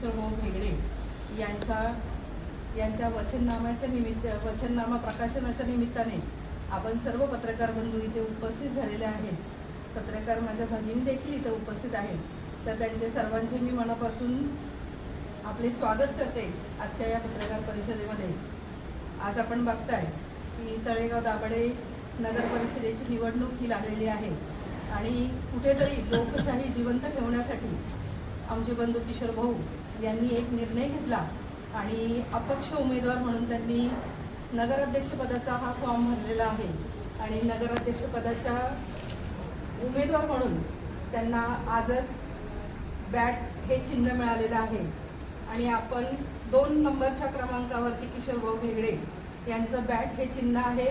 अक्षरभाऊ भेगडे हो यांचा यांच्या वचननामाच्या निमित्त वचननामा प्रकाशनाच्या निमित्ताने आपण सर्व पत्रकार बंधू इथे उपस्थित झालेले आहेत. पत्रकार माझ्या भगिनी देखील इथे उपस्थित आहेत. तर त्यांचे सर्वांचे मी मनापासून आपले स्वागत करते आजच्या या पत्रकार परिषदेमध्ये. आज आपण बघताय की तळेगाव दाभाडे नगर परिषदेची निवडणूक ही लागलेली आहे. आणि कुठेतरी लोकशाही जिवंत ठेवण्यासाठी आमचे बंधू किशोर भाऊ यांनी एक निर्णय घेतला आणि अपक्ष उमेदवार म्हणून त्यांनी नगराध्यक्षपदाचा हा फॉर्म भरलेला आहे. आणि नगराध्यक्षपदाच्या उमेदवार म्हणून त्यांना आजच बॅट हे चिन्ह मिळालेलं आहे. आणि आपण दोन नंबरच्या क्रमांकावरती किशोर भाऊ भेगडे यांचं बॅट हे चिन्ह आहे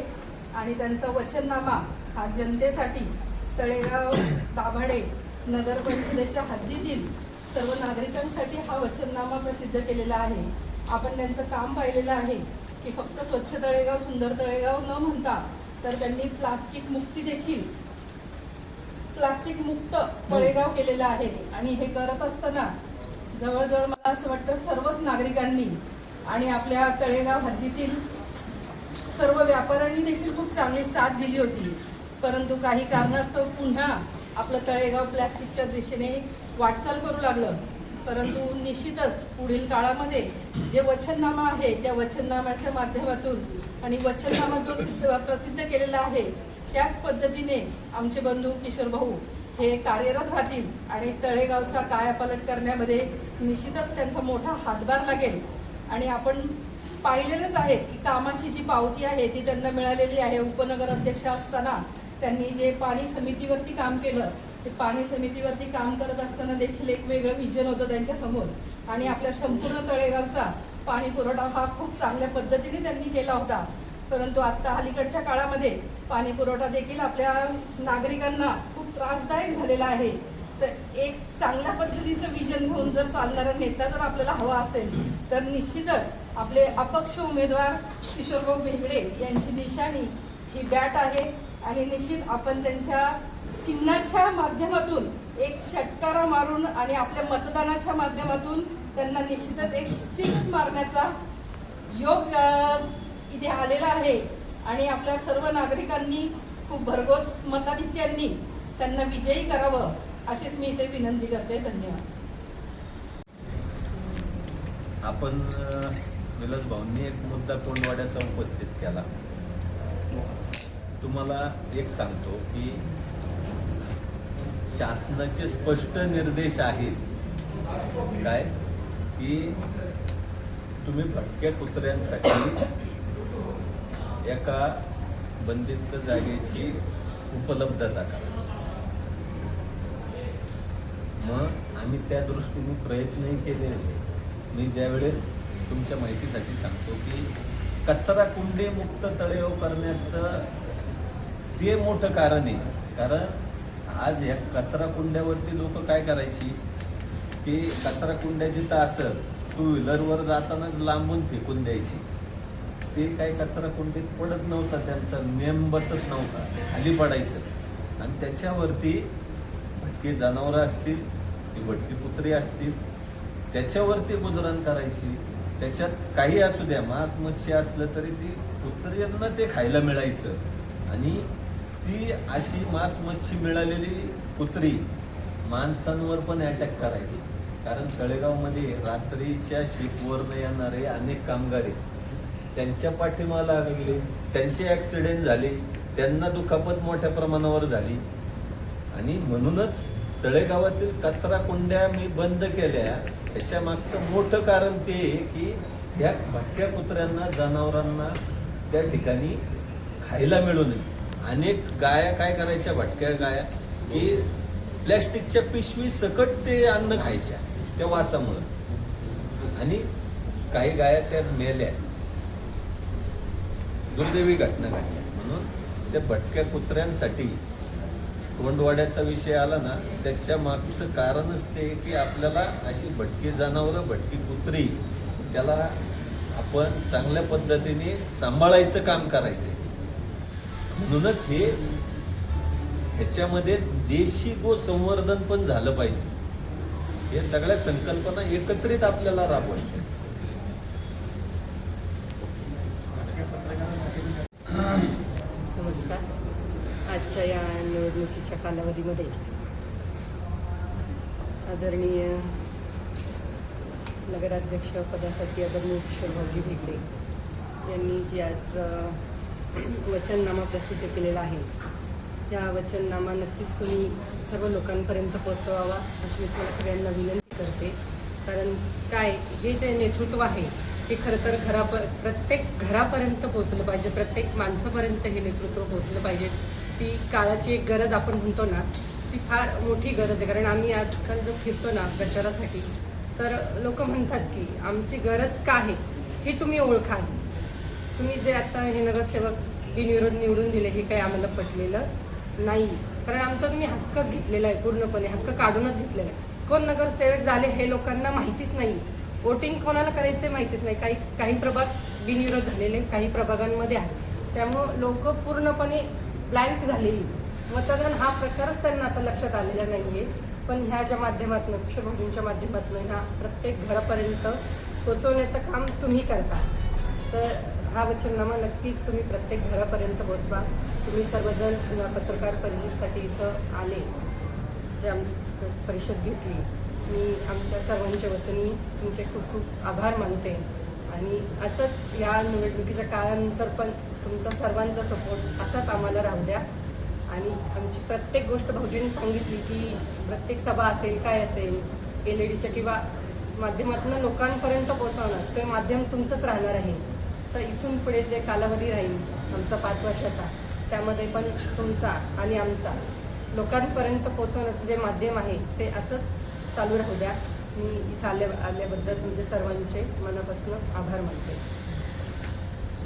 आणि त्यांचा वचननामा हा जनतेसाठी तळेगाव दाभाडे नगर परिषदेच्या हद्दीतील सर्व नागरिकांसाठी हा वचननामा प्रसिद्ध केलेला आहे. आपण त्यांचं काम पाहिलेलं आहे की फक्त स्वच्छ तळेगाव सुंदर तळेगाव न म्हणता तर त्यांनी प्लास्टिक मुक्ती देखील प्लास्टिक मुक्त तळेगाव केलेलं आहे. आणि हे करत असताना जवळजवळ मला असं वाटतं सर्वच नागरिकांनी आणि आपल्या तळेगाव हद्दीतील सर्व व्यापाऱ्यांनी देखील खूप चांगली साथ दिली होती. परंतु काही कारणास्तव पुन्हा आपलं तळेगाव प्लॅस्टिकच्या दिशेने वाटचाल करू लागलं. परंतु निश्चितच पुढील काळामध्ये जे वचननामा आहे त्या वचननाम्याच्या माध्यमातून आणि वचननामा जो सिद्ध प्रसिद्ध केलेला आहे त्याच पद्धतीने आमचे बंधू किशोर भाऊ हे कार्यरत राहतील आणि तळेगावचा कायापालट करण्यामध्ये निश्चितच त्यांचा मोठा हातभार लागेल. आणि आपण पाहिलेलंच आहे की कामाची जी पावती आहे ती त्यांना मिळालेली आहे. उपनगर अध्यक्ष असताना त्यांनी जे पाणी समितीवरती काम केलं ते पाणी समितीवरती काम करत असताना देखील एक वेगळं विजन होतं त्यांच्यासमोर आणि आपल्या संपूर्ण तळेगावचा पाणी पुरवठा हा खूप चांगल्या पद्धतीने त्यांनी केला होता. परंतु आता अलीकडच्या काळामध्ये पाणी पुरवठा देखील आपल्या नागरिकांना खूप त्रासदायक झालेला आहे. तर एक चांगल्या पद्धतीचं विजन घेऊन जर चालणारा नेता जर आपल्याला हवा असेल तर निश्चितच आपले अपक्ष उमेदवार किशोरभाऊ भेगडे यांची निशाणी ही बॅट आहे. आणि निश्चित आपण त्यांच्या चिन्हाच्या माध्यमातून एक षटकारा मारून आणि आपल्या मतदानाच्या माध्यमातून त्यांना निश्चितच एक सिक्स मारण्याचा योग इथे आलेला आहे. आणि आपल्या सर्व नागरिकांनी खूप भरघोस मताधिक्यांनी त्यांना विजयी करावं अशीच मी इथे विनंती करते. धन्यवाद. आपण अ, विलास भाऊंनी एक मुद्दा कोंडवाड्याचा उपस्थित केला. तुम्हाला एक सांगतो की शासनाचे स्पष्ट निर्देश आहेत. काय? की तुम्ही भटक्या कुत्र्यांसाठी एका बंदिस्त जागेची उपलब्धता करा. मग आम्ही त्या दृष्टीने प्रयत्नही केले मी ज्यावेळेस तुमच्या माहितीसाठी सांगतो की कचरा कुंडीमुक्त तळेव करण्याचं ते मोठं कारण आहे. कारण आज या कचरा कुंड्यावरती लोक काय करायची? की कचरा कुंड्याची जिथं टू व्हीलरवर जातानाच लांबून फेकून द्यायची. ते काही कचरा कुंडीत पडत नव्हता त्यांचा नेम बसत नव्हता खाली पडायचं. आणि त्याच्यावरती भटकी जनावरं असतील ती भटकी कुत्री असतील त्याच्यावरती गुजरण करायची. त्याच्यात काही असू द्या मांस मच्छी असलं तरी ती कुत्र्यांना ते खायला मिळायचं. आणि ती अशी मांस मच्छी मिळालेली कुत्री माणसांवर पण अटॅक करायची. कारण तळेगावमध्ये रात्रीच्या शिपवरनं येणारे अनेक कामगार आहेत. त्यांच्या पाठीमा लागले त्यांचे ॲक्सिडेंट झाले त्यांना दुखापत मोठ्या प्रमाणावर झाली. आणि म्हणूनच तळेगावातील कचरा कुंड्या मी बंद केल्या. त्याच्या मागचं मोठं कारण ते आहे की ह्या भटक्या कुत्र्यांना जनावरांना त्या ठिकाणी खायला मिळू नये. अनेक गाया काय करायच्या भटक्या गाया की प्लॅस्टिकच्या पिशवी सकट ते अन्न खायच्या त्या वासामुळं. आणि काही गाया त्या मेल्या. दुर्दैवी घटना घडल्या. म्हणून त्या भटक्या कुत्र्यांसाठी तोंडवाड्याचा विषय आला ना त्याच्या मागचं कारणच ते की आपल्याला अशी भटकी जनावरं भटकी कुत्री त्याला आपण चांगल्या पद्धतीने सांभाळायचं काम करायचं म्हणूनच हे ह्याच्यामध्येच देशी गो संवर्धन पण झालं पाहिजे. हे सगळ्या संकल्पना एकत्रित आपल्याला राबवायच्या नमस्कार. आजच्या या निवडणुकीच्या कालावधीमध्ये आदरणीय नगराध्यक्ष पदासाठी आदरणीय किशोरभाऊजी भेगडे यांनी जी आज वचननामा प्रसिद्ध केलेला आहे. त्या वचननामा नक्कीच तुम्ही सर्व लोकांपर्यंत पोहोचवावा अशी मी तुम्हाला सगळ्यांना विनंती करते. कारण काय हे जे नेतृत्व आहे हे खरं तर घराप प्रत्येक घरापर्यंत पोहोचलं पाहिजे प्रत्येक माणसापर्यंत हे नेतृत्व पोहोचलं पाहिजे. ती काळाची एक गरज आपण म्हणतो ना ती फार मोठी गरज आहे. कारण आम्ही आजकाल जो फिरतो ना प्रचारासाठी तर लोक म्हणतात की आमची गरज का आहे हे तुम्ही ओळखा तुम्ही जे आता हे नगरसेवक बिनविरोध निवडून दिले हे काही आम्हाला पटलेलं नाही. कारण आमचा तुम्ही हक्कच घेतलेला आहे पूर्णपणे हक्क काढूनच घेतलेला आहे. कोण नगरसेवक झाले हे लोकांना माहितीच नाही. वोटिंग कोणाला करायचं माहितीच नाही. काही काही प्रभाग बिनविरोध झालेले काही प्रभागांमध्ये आहे त्यामुळं लोक पूर्णपणे ब्लँक झालेली मतदान हा प्रकारच त्यांना आता लक्षात आलेला नाही आहे पण ह्या ज्या माध्यमातून किशोरभाऊजींच्या माध्यमातून ह्या प्रत्येक घरापर्यंत पोचवण्याचं काम तुम्ही करता. तर हा वचननामा नक्कीच तुम्ही प्रत्येक घरापर्यंत पोचवा तुम्ही सर्वजण पत्रकार परिषदेसाठी इथं आले जे आमची परिषद घेतली. मी आमच्या सर्वांच्या वतीने तुमचे खूप खूप आभार मानते. आणि असंच या निवडणुकीच्या काळानंतर पण तुमचा सर्वांचा सपोर्ट असाच आम्हाला राहू द्या. आणि आमची प्रत्येक गोष्ट भाऊजींनी सांगितली की प्रत्येक सभा असेल काय असेल एल ई डीच्या किंवा माध्यमातून लोकांपर्यंत पोहोचवणं ते माध्यम तुमचंच राहणार आहे. तर इथून पुढे जे कालावधी राहील आमचा पाच वर्षाचा त्यामध्ये पण तुमचा आणि आमचा लोकांपर्यंत पोहोचवण्याचं जे माध्यम आहे ते असंच चालू राहू द्या. मी इथं आल्या आल्याबद्दल तुमचे सर्वांचे मनापासून आभार मानते.